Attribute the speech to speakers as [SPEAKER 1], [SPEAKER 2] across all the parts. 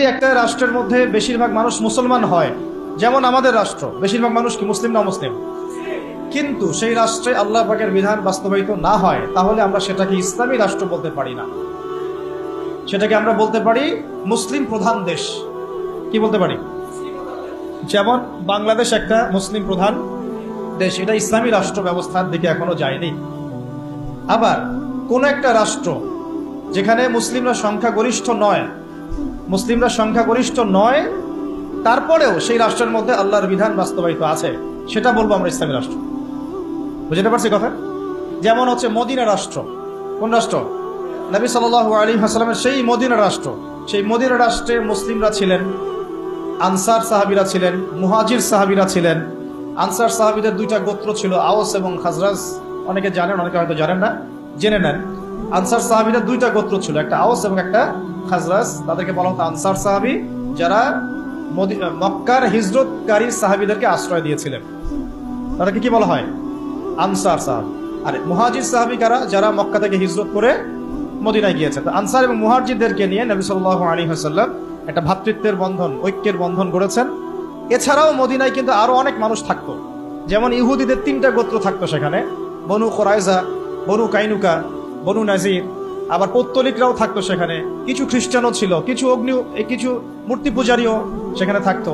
[SPEAKER 1] যদি একটা রাষ্ট্রের মধ্যে বেশিরভাগ মানুষ মুসলমান হয়, যেমন আমাদের রাষ্ট্র, বেশিরভাগ মানুষ কি মুসলিম না মুসলিম কিন্তু সেই রাষ্ট্রে আল্লাহ পাকের বিধান বাস্তবায়িত না হয়, তাহলে আমরা সেটাকে ইসলামী রাষ্ট্র বলতে পারি না। সেটাকে আমরা বলতে পারি মুসলিম প্রধান দেশ। কি বলতে পারি? যেমন বাংলাদেশ একটা মুসলিম প্রধান দেশ, এটা ইসলামী রাষ্ট্র ব্যবস্থার দিকে এখনও যায়নি। আবার কোন একটা রাষ্ট্র যেখানে মুসলিমরা সংখ্যাগরিষ্ঠ নয় মুসলিমরা সংখ্যাগরিষ্ঠ নয়, তারপরেও সেই রাষ্ট্রের মধ্যে আল্লাহর বিধান বাস্তবায়িত আছে, সেটা বলব আমরা ইসলামী রাষ্ট্র। বুঝতে পারছি কথা? যেমন হচ্ছে মদিনা রাষ্ট্র। কোন রাষ্ট্র? নবী সাল আলী হাসলামের সেই মদিনা রাষ্ট্র। সেই মদিনা রাষ্ট্রে মুসলিমরা ছিলেন, আনসার সাহাবিরা ছিলেন, মুহাজির সাহাবিরা ছিলেন। আনসার সাহাবিদের দুইটা গোত্র ছিল আওস এবং খাজরাজ। অনেকে জানেন, অনেকে হয়তো জানেন না। জেনে নেন। আনসার সাহাবিদের দুইটা গোত্র ছিল, একটা আওস এবং একটা খাজরাজ। তাদেরকে বলা হতো আনসার সাহাবি, যারা মক্কার হিজরতকারী সাহাবিদেরকে আশ্রয় দিয়েছিলেন। তাদেরকে কি বলা হয়? আনসার সাহাব। আর, মুহাজির সাহাবি কারা? যারা মক্কা থেকে হিজরত করে মদিনায় গিয়েছে। তো আনসার এবং মুহাজিরদেরকে নিয়ে নবী সাল্লাল্লাহু আলাইহি ওয়াসাল্লাম একটা ভ্রাতৃত্বের বন্ধন, ঐক্যের বন্ধন গড়েছেন। এছাড়াও মদিনায় কিন্তু আরও অনেক মানুষ থাকতো। যেমন ইহুদিদের তিনটা গোত্র থাকতো সেখানে। বনু কোরাইজা বনু কাইনুকা বনু নাজির, আবার পৌত্তলিকরাও থাকতো সেখানে। কিছু খ্রিস্টানও ছিল, কিছু অগ্নি কিছু মূর্তি পূজারীও সেখানে থাকতো,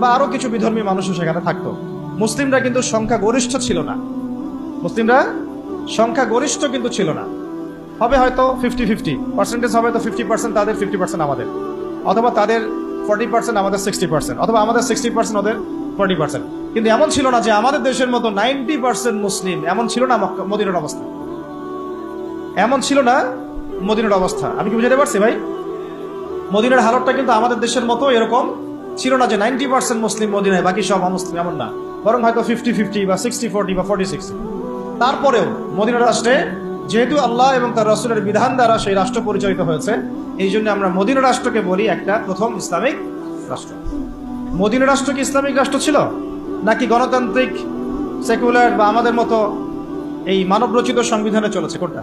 [SPEAKER 1] বা আরও কিছু বিধর্মী মানুষও সেখানে থাকতো। মুসলিমরা কিন্তু সংখ্যা গরিষ্ঠ ছিল না। মুসলিমরা সংখ্যা গরিষ্ঠ কিন্তু ছিল না। হবে হয়তো ফিফটি ফিফটি পার্সেন্টেজ হবে তো ফিফটি পার্সেন্ট তাদের ফিফটি পার্সেন্ট আমাদের। অথবা তাদের ফর্টি পার্সেন্ট আমাদের সিক্সটি পার্সেন্ট অথবা আমাদের সিক্সটি পার্সেন্ট ওদের ফর্টি পার্সেন্ট কিন্তু এমন ছিল না যে আমাদের দেশের মতো নাইনটি পার্সেন্ট মুসলিম, এমন ছিল না মদিনার অবস্থা। এমন ছিল না মদিনার অবস্থা। আমি কি বুঝাতে পারছি ভাই? মদিনার হালতটা কিন্তু আমাদের দেশের মতো এরকম ছিল না যে নাইনটি পার্সেন্ট মুসলিম মদিনায়, বাকি সব অমুসলিম এমন না। বরং হয়তো ফিফটি ফিফটি বা সিক্সটি ফোরটি বা ফর্টি সিক্সটি। তারপরেও মদিনা রাষ্ট্রে যেহেতু আল্লাহ এবং তার রাসূলের বিধান দ্বারা সেই রাষ্ট্র পরিচালিত হয়েছে, এই জন্য আমরা মদিনা রাষ্ট্রকে বলি একটা প্রথম ইসলামিক রাষ্ট্র। মদিনা রাষ্ট্র কি ইসলামিক রাষ্ট্র ছিল? নাকি গণতান্ত্রিক, সেকুলার বা আমাদের মতো এই মানবরচিত সংবিধানে চলেছে? কোনটা?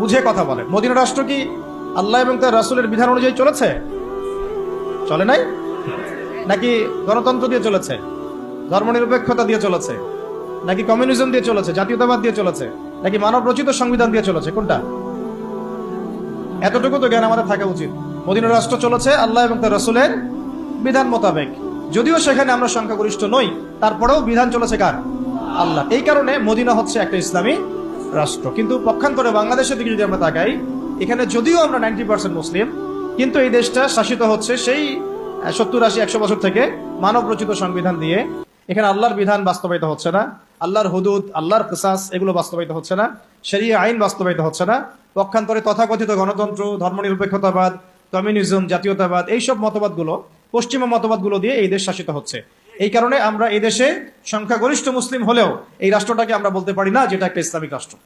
[SPEAKER 1] বুঝে কথা বলে। মদিনা রাষ্ট্র কি আল্লাহ এবং তার রাসূলের বিধান অনুযায়ী চলেছে? চলে নাই? নাকি গণতন্ত্র দিয়ে চলেছে? ধর্মনিরপেক্ষতা দিয়ে চলেছে? নাকি কমিউনিজম দিয়ে চলেছে? জাতীয়তাবাদ দিয়ে চলেছে? নাকি মানব রচিত সংবিধান দিয়ে চলেছে? কোনটা? এতটুকু তো জ্ঞান আমাদের থাকা উচিত। মদিনা রাষ্ট্র চলেছে আল্লাহ এবং তার রসুলের বিধান মোতাবেক। যদিও সেখানে আমরা সংখ্যাগরিষ্ঠ নই, তারপরেও বিধান চলেছে কার? আল্লাহ। এই কারণে মদিনা হচ্ছে একটা ইসলামী রাষ্ট্র। কিন্তু পক্ষান্তরে বাংলাদেশের দিকে যদি আমরা তাকাই, এখানে যদিও আমরা নাইনটি পার্সেন্ট মুসলিম, কিন্তু এই দেশটা শাসিত হচ্ছে সেই সত্তর আশি একশো বছর থেকে মানব রচিত সংবিধান দিয়ে। এখানে আল্লাহর বিধান বাস্তবায়িত হচ্ছে না, আল্লাহর হুদুদ, আল্লাহর কিসাস, এগুলো বাস্তবায়িত হচ্ছে না সেরিয়া আইন বাস্তবায়িত হচ্ছে না। পক্ষান্তরে তথাকথিত গণতন্ত্র, ধর্মনিরপেক্ষতাবাদ, কমিউনিজম, জাতীয়তাবাদ, এইসব মতবাদগুলো, পশ্চিমা মতবাদগুলো দিয়ে এই দেশ শাসিত হচ্ছে। এই কারণে আমরা এই দেশে সংখ্যাগরিষ্ঠ মুসলিম হলেও এই রাষ্ট্রটাকে আমরা বলতে পারি না যেটা একটা ইসলামিক রাষ্ট্র।